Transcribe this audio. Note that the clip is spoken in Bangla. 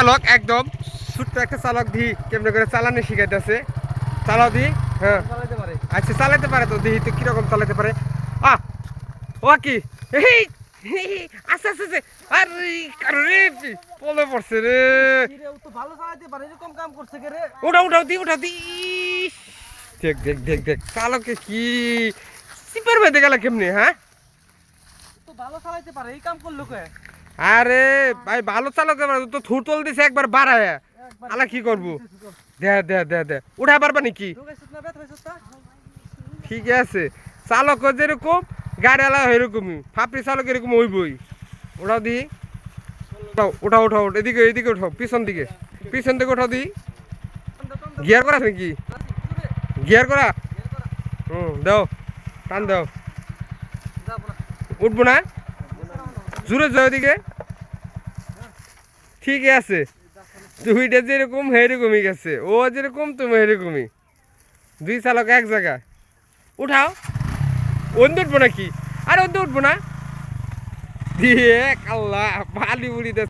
চালক একদম ছোট্ট একটা চালক দি কেমনে করে চালানি শিখাইতেছে। চালাও দি হ্যাঁ। চালাতে পারে। আচ্ছা চালাতে পারে তো দেখি তো কীরকম চালাতে পারে। ও কি? আস্তে আস্তে আরে কারে পলে পড়ছে রে। তো ভালো চালাতে পারে এরকম কাম করছে কে রে? উঠাও উঠাও দি উঠাও দি দেখ দেখ দেখ দেখ চালকে কি সিপার বেঁধে গেল কেমনি হ্যাঁ? তো ভালো চালাতে পারে এই কাম করল কে? আরে ভাই ভালো চালাতে পারে তো থুর তোল দিছে একবার বাড়ায়। আলা কি করব? দে দে দে দে। উঠা পারবা নাকি? ঠিক আছে। চালক যেরকম গাড়ি আলা এরকমই। ফাপড়ি চালক এরকম হইবই। ওটাও দি। উঠাও উঠাও উঠাও এদিকে এদিকে উঠাও পিছন দিকে। পিছন দিকে উঠাও দি। গিয়ার করা নাকি? গিয়ার করা? হুম দাও। টান দাও। উঠবো না? জুড়ে যাও এদিকে। ঠিকই আছে। দুইটা যেরকম সেরকমই গেছে। ও যেরকম, তুমি সেরকমই দুই চালক এক জায়গায় উঠাও। অন্য উঠবো নাকি? আর অন্য উঠবো না। দিয়ে, কাল্লা পালি উড়ি